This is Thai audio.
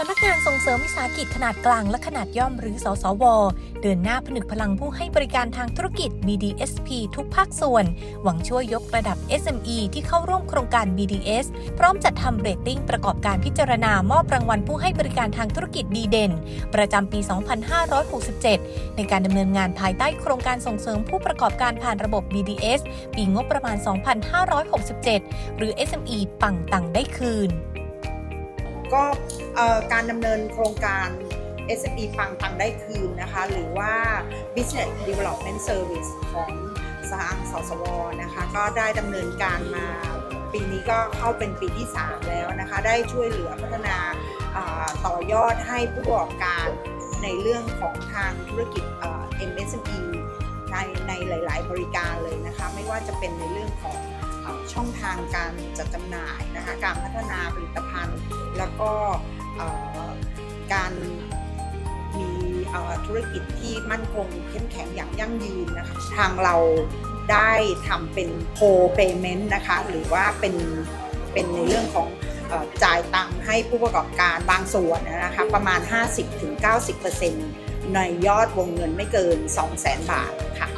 สำนักงานส่งเสริมวิสาหกิจขนาดกลางและขนาดย่อมหรือ สสว เดินหน้าผนึกพลังผู้ให้บริการทางธุรกิจ BDSP ทุกภาคส่วน หวังช่วยยกระดับ SME ที่เข้าร่วมโครงการ BDS พร้อมจัดทำเรตติ้งประกอบการพิจารณามอบรางวัลผู้ให้บริการทางธุรกิจดีเด่น ประจำปี 2567 ในการดำเนินงานภายใต้โครงการส่งเสริมผู้ประกอบการผ่านระบบ BDS ปีงบประมาณ 2567 หรือ SME ปังตังได้คืน ก็การดำเนินโครงการ SME ฟังตังได้คืนนะคะ หรือว่า Business Development Service ของสหางสสวนะคะ ก็ได้ดำเนินการมา ปีนี้ก็เข้าเป็นปีที่ 3 แล้วนะคะ ได้ช่วยเหลือพัฒนาต่อยอดให้ผู้ประกอบการในเรื่องของทางธุรกิจเอ่อ MSME ในในหลาย ๆ บริการเลยนะคะ ไม่ว่าจะเป็นในเรื่องของอช่องทางการจัดจำหน่ายนะคะ การพัฒนาผลิตภัณฑ์ แล้วก็การมีธุรกิจที่มั่นคงเข้มแข็งอย่างยั่งยืนนะคะทางเราได้ทำเป็นโ o payment นะคะ หรือว่าเป็นเป็นในเรื่องของอจ่ายตังค์ให้ผู้ประกอบการบางส่วนนะคะประมาณ 50-90%ในยอดวงเงินไม่เกิน 200,000 บาทค่ะ